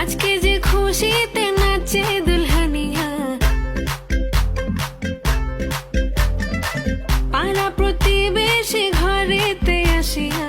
আজকে যে খুশিতে নাচে দুলহানিয়া। পাড়া প্রতিবেশী ঘরেতে আসিয়া